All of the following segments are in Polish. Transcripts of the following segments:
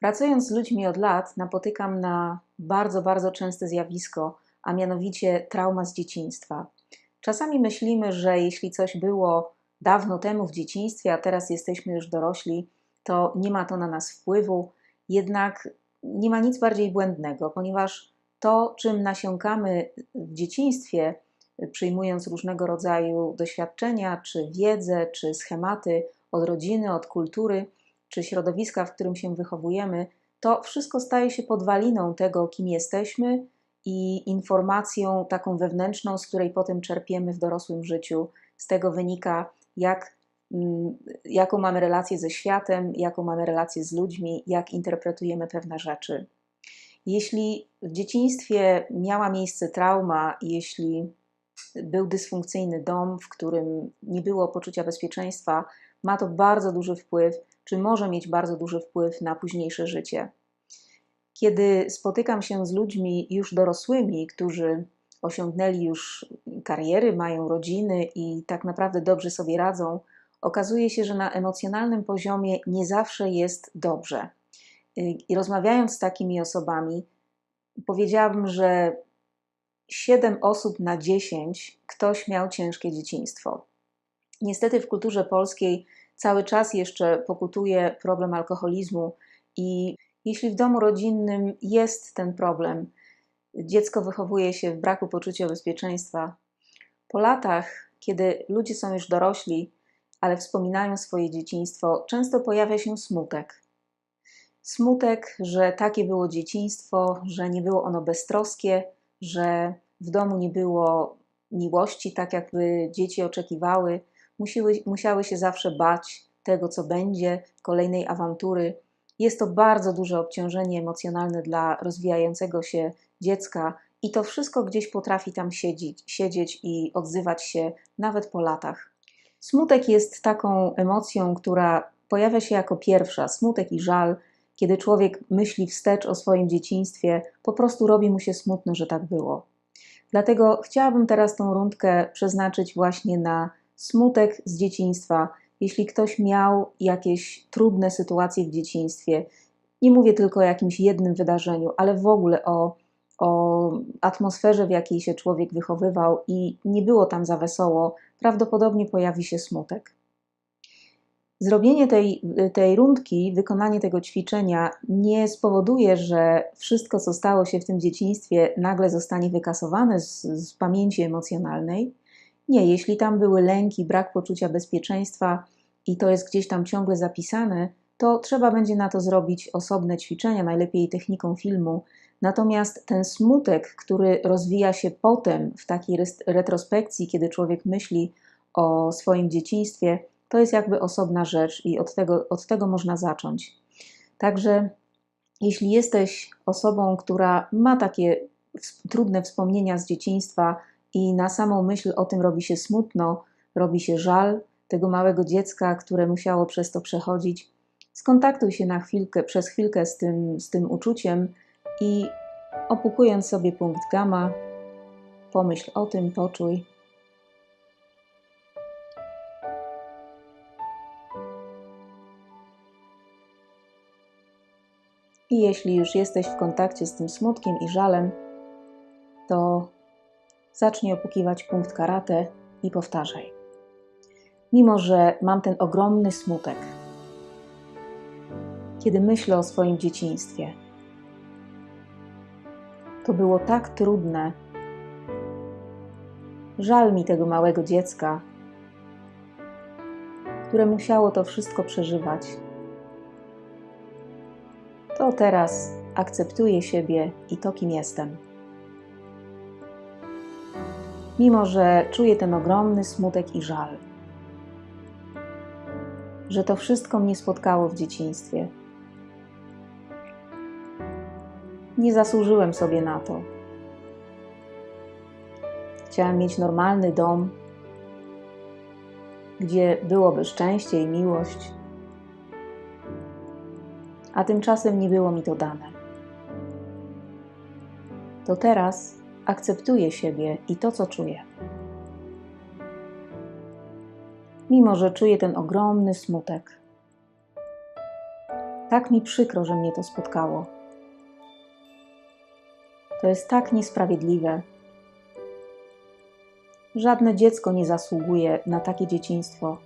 Pracując z ludźmi od lat, napotykam na bardzo, bardzo częste zjawisko, a mianowicie trauma z dzieciństwa. Czasami myślimy, że jeśli coś było dawno temu w dzieciństwie, a teraz jesteśmy już dorośli, to nie ma to na nas wpływu, jednak nie ma nic bardziej błędnego, ponieważ to, czym nasiąkamy w dzieciństwie, przyjmując różnego rodzaju doświadczenia, czy wiedzę, czy schematy od rodziny, od kultury, czy środowiska, w którym się wychowujemy, to wszystko staje się podwaliną tego, kim jesteśmy i informacją taką wewnętrzną, z której potem czerpiemy w dorosłym życiu. Z tego wynika, jak, mm, jaką mamy relację ze światem, jaką mamy relację z ludźmi, jak interpretujemy pewne rzeczy. Jeśli w dzieciństwie miała miejsce trauma, jeśli był dysfunkcyjny dom, w którym nie było poczucia bezpieczeństwa, ma to bardzo duży wpływ, czy może mieć bardzo duży wpływ na późniejsze życie. Kiedy spotykam się z ludźmi już dorosłymi, którzy osiągnęli już kariery, mają rodziny i tak naprawdę dobrze sobie radzą, okazuje się, że na emocjonalnym poziomie nie zawsze jest dobrze. I rozmawiając z takimi osobami, powiedziałabym, że 7 osób na 10 ktoś miał ciężkie dzieciństwo. Niestety w kulturze polskiej cały czas jeszcze pokutuje problem alkoholizmu i jeśli w domu rodzinnym jest ten problem, dziecko wychowuje się w braku poczucia bezpieczeństwa, po latach, kiedy ludzie są już dorośli, ale wspominają swoje dzieciństwo, często pojawia się smutek. Smutek, że takie było dzieciństwo, że nie było ono beztroskie, że w domu nie było miłości, tak jakby dzieci oczekiwały, musiały, musiały się zawsze bać tego, co będzie, kolejnej awantury. Jest to bardzo duże obciążenie emocjonalne dla rozwijającego się dziecka, i to wszystko gdzieś potrafi tam siedzieć, siedzieć i odzywać się nawet po latach. Smutek jest taką emocją, która pojawia się jako pierwsza smutek i żal. Kiedy człowiek myśli wstecz o swoim dzieciństwie, po prostu robi mu się smutno, że tak było. Dlatego chciałabym teraz tą rundkę przeznaczyć właśnie na smutek z dzieciństwa. Jeśli ktoś miał jakieś trudne sytuacje w dzieciństwie, nie mówię tylko o jakimś jednym wydarzeniu, ale w ogóle o, o atmosferze, w jakiej się człowiek wychowywał i nie było tam za wesoło, prawdopodobnie pojawi się smutek. Zrobienie tej, tej rundki, wykonanie tego ćwiczenia nie spowoduje, że wszystko, co stało się w tym dzieciństwie, nagle zostanie wykasowane z, z pamięci emocjonalnej. Nie, jeśli tam były lęki, brak poczucia bezpieczeństwa i to jest gdzieś tam ciągle zapisane, to trzeba będzie na to zrobić osobne ćwiczenia, najlepiej techniką filmu. Natomiast ten smutek, który rozwija się potem w takiej retrospekcji, kiedy człowiek myśli o swoim dzieciństwie, to jest jakby osobna rzecz i od tego, od tego można zacząć. Także jeśli jesteś osobą, która ma takie trudne wspomnienia z dzieciństwa i na samą myśl o tym robi się smutno, robi się żal tego małego dziecka, które musiało przez to przechodzić, skontaktuj się na chwilkę, przez chwilkę z tym, z tym uczuciem i opukując sobie punkt gamma, pomyśl o tym, poczuj. I jeśli już jesteś w kontakcie z tym smutkiem i żalem, to zacznij opukiwać punkt karate i powtarzaj. Mimo, że mam ten ogromny smutek, kiedy myślę o swoim dzieciństwie, to było tak trudne. Żal mi tego małego dziecka, które musiało to wszystko przeżywać to teraz akceptuję siebie i to, kim jestem. Mimo, że czuję ten ogromny smutek i żal, że to wszystko mnie spotkało w dzieciństwie. Nie zasłużyłem sobie na to. Chciałem mieć normalny dom, gdzie byłoby szczęście i miłość, a tymczasem nie było mi to dane. To teraz akceptuję siebie i to, co czuję. Mimo, że czuję ten ogromny smutek, Tak mi przykro, że mnie to spotkało. To jest tak niesprawiedliwe. Żadne dziecko nie zasługuje na takie dzieciństwo.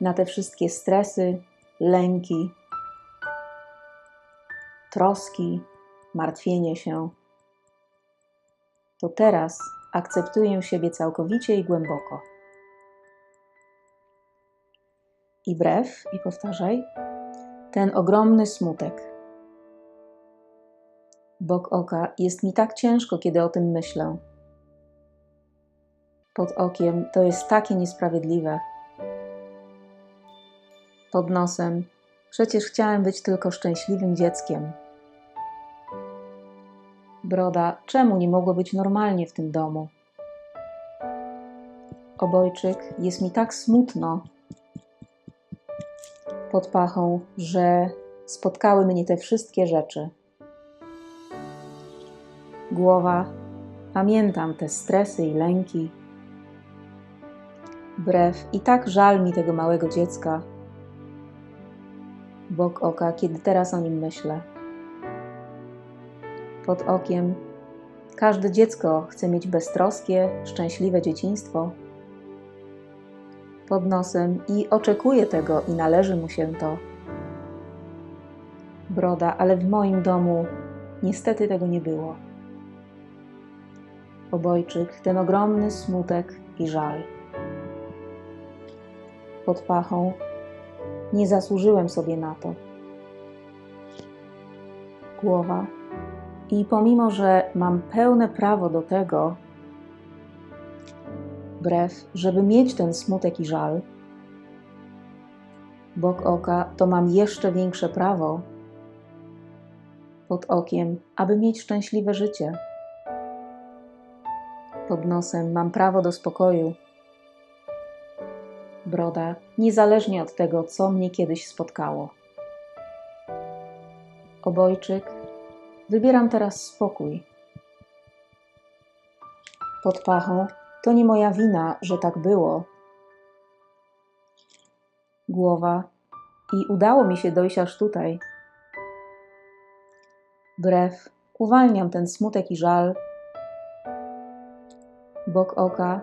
Na te wszystkie stresy, lęki, troski, martwienie się. To teraz akceptuję siebie całkowicie i głęboko. I wbrew, i powtarzaj, ten ogromny smutek. Bok oka jest mi tak ciężko, kiedy o tym myślę. Pod okiem to jest takie niesprawiedliwe. Pod nosem przecież chciałem być tylko szczęśliwym dzieckiem. Broda, czemu nie mogło być normalnie w tym domu? Obojczyk, jest mi tak smutno pod pachą, że spotkały mnie te wszystkie rzeczy. Głowa, pamiętam te stresy i lęki. Brew, i tak żal mi tego małego dziecka. Bok oka, kiedy teraz o nim myślę pod okiem. Każde dziecko chce mieć beztroskie, szczęśliwe dzieciństwo. Pod nosem i oczekuje tego, i należy mu się to. Broda, ale w moim domu niestety tego nie było. Obojczyk, ten ogromny smutek i żal. Pod pachą nie zasłużyłem sobie na to. Głowa, i pomimo, że mam pełne prawo do tego, wbrew, żeby mieć ten smutek i żal, bok oka, to mam jeszcze większe prawo pod okiem, aby mieć szczęśliwe życie. Pod nosem mam prawo do spokoju. Broda, niezależnie od tego, co mnie kiedyś spotkało. Obojczyk, Wybieram teraz spokój. Pod pachą to nie moja wina, że tak było. Głowa i udało mi się dojść aż tutaj. Brew, uwalniam ten smutek i żal. Bok oka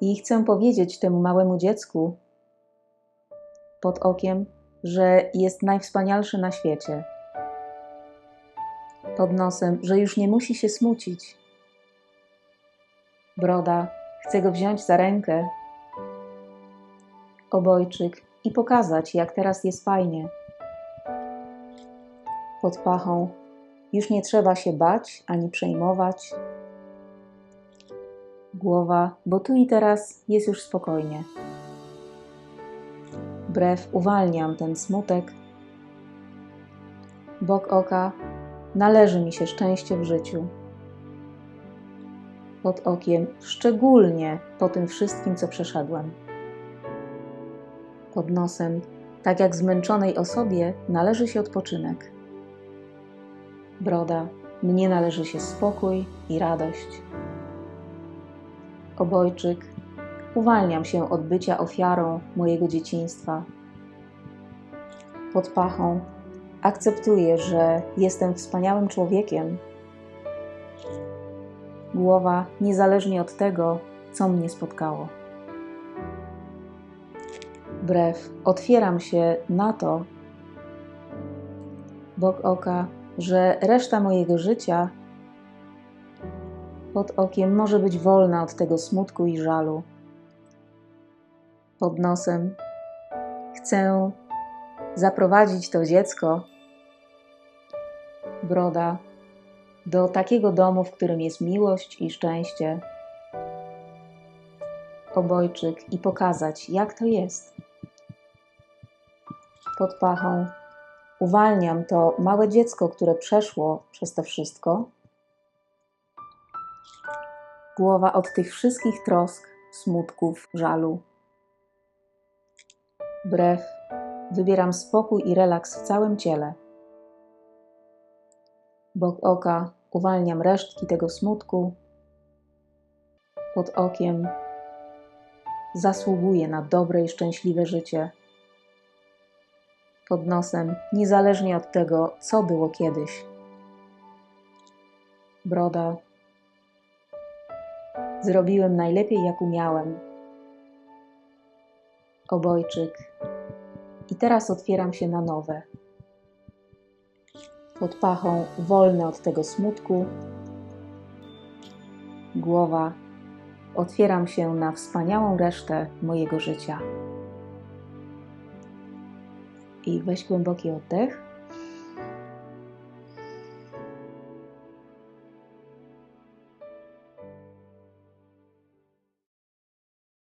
i chcę powiedzieć temu małemu dziecku pod okiem, że jest najwspanialszy na świecie pod nosem, że już nie musi się smucić. Broda chce go wziąć za rękę, obojczyk i pokazać, jak teraz jest fajnie. Pod pachą już nie trzeba się bać ani przejmować. Głowa, bo tu i teraz jest już spokojnie. Brew uwalniam ten smutek. Bok oka Należy mi się szczęście w życiu. Pod okiem, szczególnie po tym wszystkim, co przeszedłem. Pod nosem, tak jak zmęczonej osobie, należy się odpoczynek. Broda, mnie należy się spokój i radość. Obojczyk, uwalniam się od bycia ofiarą mojego dzieciństwa. Pod pachą Akceptuję, że jestem wspaniałym człowiekiem. Głowa niezależnie od tego, co mnie spotkało. Brew, otwieram się na to, bok oka, że reszta mojego życia pod okiem może być wolna od tego smutku i żalu. Pod nosem chcę zaprowadzić to dziecko broda, do takiego domu, w którym jest miłość i szczęście, obojczyk i pokazać, jak to jest. Pod pachą uwalniam to małe dziecko, które przeszło przez to wszystko. Głowa od tych wszystkich trosk, smutków, żalu. Brew, wybieram spokój i relaks w całym ciele bok oka uwalniam resztki tego smutku. Pod okiem zasługuję na dobre i szczęśliwe życie. pod nosem, niezależnie od tego, co było kiedyś. Broda. Zrobiłem najlepiej, jak umiałem. Obojczyk. I teraz otwieram się na nowe. Pod pachą wolny od tego smutku. Głowa. Otwieram się na wspaniałą resztę mojego życia. I weź głęboki oddech.